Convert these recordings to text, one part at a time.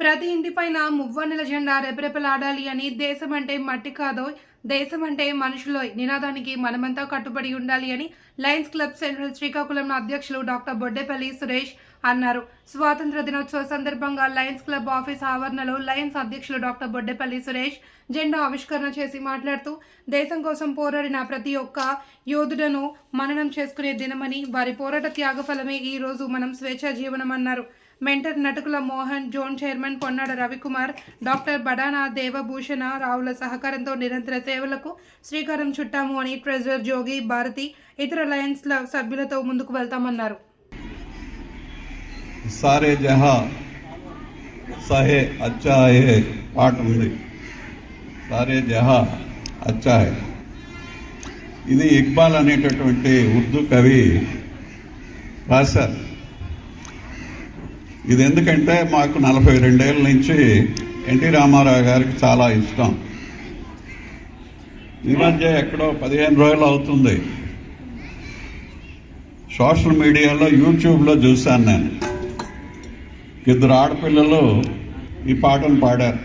ప్రతి ఇంటిపైన మువ్వన్నెల జెండా రెపరెపలాడాలి అని దేశం అంటే మట్టి కాదో దేశం అంటే మనుషులో నినాదానికి మనమంతా కట్టుబడి ఉండాలి అని లయన్స్ క్లబ్ సెంట్రల్ శ్రీకాకుళం అధ్యక్షులు డాక్టర్ బొడ్డేపల్లి సురేష్ అన్నారు. స్వాతంత్ర దినోత్సవ సందర్భంగా లయన్స్ క్లబ్ ఆఫీస్ ఆవరణలో లయన్స్ అధ్యక్షులు డాక్టర్ బొడ్డేపల్లి సురేష్ జెండా ఆవిష్కరణ చేసి మాట్లాడుతూ దేశం కోసం పోరాడిన ప్రతి ఒక్క యోధుడను మననం చేసుకునే దినమని వారి పోరాట త్యాగఫలమే ఈ రోజు మనం స్వేచ్ఛా జీవనం అన్నారు. Mentor Natukula Mohan zone chairman Ponnada Ravikumar doctor Badana Devabhushana Ravula సహకారంతో నిరంతర సేవలకు శ్రీకారం చుట్టాము అని ట్రెజరర్ జోగి భారతి ఇతర లయన్స్ల సభ్యులతో ముందుకు వెళ్తామన్నారు. సారే జహా సహే అచ్చా హే పాట ఉంది. సారే జహా అచ్చా హే. ఇది ఇక్బాల్ అనేటటువంటి ఉర్దూ కవి రాశారు ఇది ఎందుకంటే మాకు నలభై రెండేళ్ళ నుంచి ఎన్టీ రామారావు గారికి చాలా ఇష్టం. ఈ మధ్య ఎక్కడో పదిహేను రోజులు అవుతుంది. సోషల్ మీడియాలో యూట్యూబ్లో చూశాను నేను. ఇద్దరు ఆడపిల్లలు ఈ పాటను పాడారు.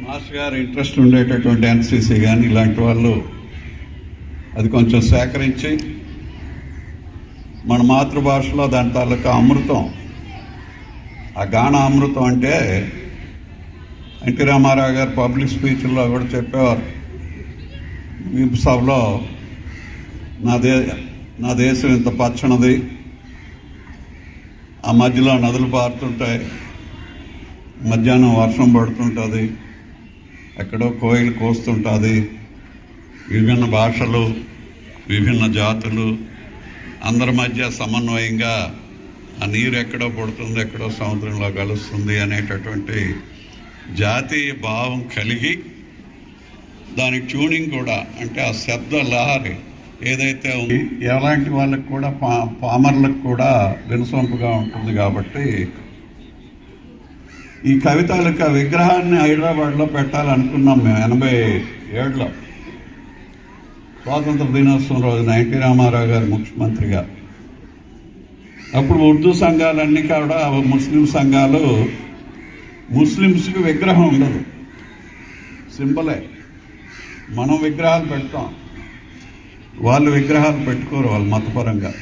మాస్ గారు ఇంట్రెస్ట్ ఉండేటటువంటి ఎన్సీసీ కానీ ఇలాంటి వాళ్ళు అది కొంచెం సేకరించి మన మాతృభాషలో దాని తాలూకా అమృతం. ఆ గాన అమృతం అంటే ఎన్టీ రామారావు గారు పబ్లిక్ స్పీచ్లో కూడా చెప్పేవారు. విప్ సభలో నా దే నా దేశం ఇంత పచ్చనిది. ఆ మధ్యలో నదులు పారుతుంటాయి. మధ్యాహ్నం వర్షం పడుతుంటుంది. ఎక్కడో కోయిలు కోస్తుంటుంది. విభిన్న భాషలు విభిన్న జాతులు అందరి మధ్య సమన్వయంగా ఆ నీరు ఎక్కడో పడుతుంది ఎక్కడో సముద్రంలో కలుస్తుంది అనేటటువంటి జాతీయ భావం కలిగి దాని ట్యూనింగ్ కూడా అంటే ఆ శబ్ద లహరి ఏదైతే ఉంది ఎలాంటి వాళ్ళకి కూడా పా పామర్లకు కూడా వినసొంపుగా ఉంటుంది కాబట్టి ఈ కవితాలక విగ్రహాన్ని హైదరాబాద్లో పెట్టాలనుకున్నాం మేము ఎనభై ఏడులో. స్వాతంత్ర దినోత్సవం రోజున ఎన్టీ రామారావు గారు ముఖ్యమంత్రిగా. అప్పుడు ఉర్దూ సంఘాలన్నీ కూడా ముస్లిం సంఘాలు ముస్లిమ్స్కి విగ్రహం ఉండదు. సింబలే. మనం విగ్రహాలు పెడతాం. వాళ్ళు విగ్రహాలు పెట్టుకోరు వాళ్ళు మతపరంగా.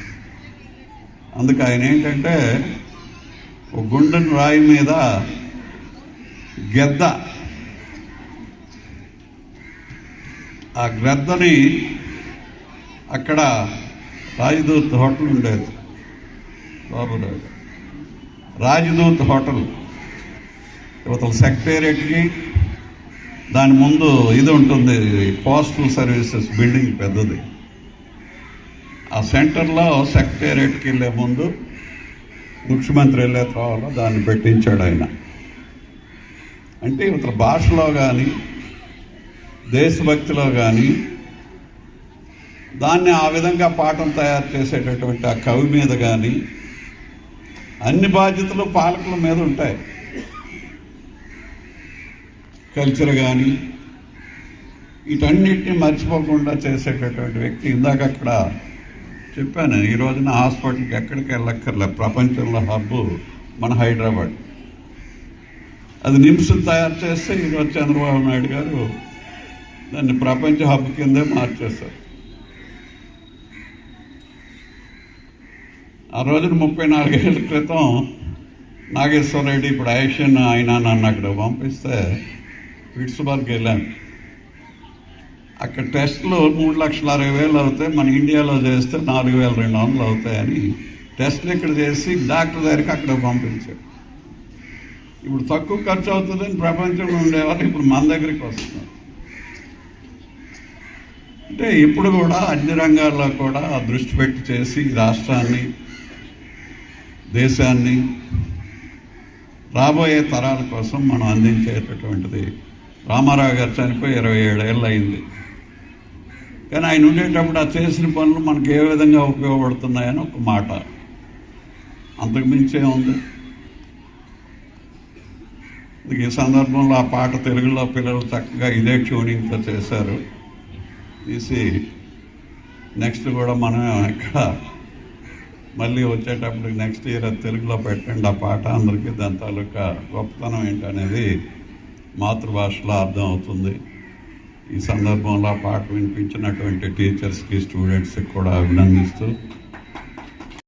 అందుకు ఆయన ఏంటంటే ఒక గుండెను రాయి మీద గెద్ద ఆ గ్రద్దని అక్కడ రాజదూత్ హోటల్ ఉండేది. బాబురావు రాజదూత్ హోటల్. ఇవతల సెక్రటేరియట్కి దాని ముందు ఇది ఉంటుంది పోస్టల్ సర్వీసెస్ బిల్డింగ్ పెద్దది. ఆ సెంటర్లో సెక్రటేరియట్కి వెళ్ళే ముందు ముఖ్యమంత్రి వెళ్ళే త్రోవలో దాన్ని పెట్టించాడు ఆయన. అంటే ఇతర భాషలో కానీ దేశభక్తిలో కానీ దాన్ని ఆ విధంగా పాఠం తయారు చేసేటటువంటి ఆ కవి మీద కానీ అన్ని బాధ్యతలు పాలకుల మీద ఉంటాయి. కల్చర్ కానీ వీటన్నిటిని మర్చిపోకుండా చేసేటటువంటి వ్యక్తి ఇందాక అక్కడ చెప్పాను ఈ రోజున హాస్పిటల్కి ఎక్కడికి వెళ్ళక్కర్లే ప్రపంచంలో హబ్బు మన హైదరాబాద్. అది నిమిషం తయారు చేస్తే ఈరోజు చంద్రబాబు నాయుడు గారు దాన్ని ప్రపంచ హబ్ కిందే మార్చేస్తారు ఆ రోజున ముప్పై నాలుగేళ్ళ క్రితం నాగేశ్వరరెడ్డి ఇప్పుడు ఆయుషన్ ఆయన నన్ను అక్కడ పంపిస్తే పిట్స్బర్గ్ వెళ్ళాను. అక్కడ టెస్ట్లు మూడు లక్షల అరవై వేలు అవుతాయి మన ఇండియాలో చేస్తే నాలుగు వేల రెండు వందలు అవుతాయని టెస్ట్లు ఇక్కడ చేసి డాక్టర్ దగ్గరికి అక్కడ పంపించారు. ఇప్పుడు తక్కువ ఖర్చు అవుతుందని ప్రపంచంలో ఉండేవారు ఇప్పుడు మన దగ్గరికి వస్తున్నారు. అంటే ఇప్పుడు కూడా అన్ని రంగాల్లో కూడా దృష్టి పెట్టి చేసి రాష్ట్రాన్ని దేశాన్ని రాబోయే తరాల కోసం మనం అందించేటటువంటిది. రామారావు గారు చనిపోయి ఇరవై ఏడేళ్ళు అయింది కానీ ఆయన ఉండేటప్పుడు ఆ చేసిన పనులు మనకు ఏ విధంగా ఉపయోగపడుతున్నాయని ఒక మాట. అంతకుమించే ఉంది. ఈ సందర్భంలో ఆ పాట తెలుగులో పిల్లలు చక్కగా ఇదే ట్యూనింగ్తో చేశారు. తీసి నెక్స్ట్ కూడా మనం ఇక్కడ మళ్ళీ వచ్చేటప్పటికి నెక్స్ట్ ఇయర్ తెలుగులో పెట్టండి. ఆ పాట అందరికీ దాని తాలూకా గొప్పతనం ఏంటనేది మాతృభాషలో అర్థం అవుతుంది ఈ సందర్భంలో ఆ పాట వినిపించినటువంటి టీచర్స్కి స్టూడెంట్స్కి కూడా అభినందిస్తూ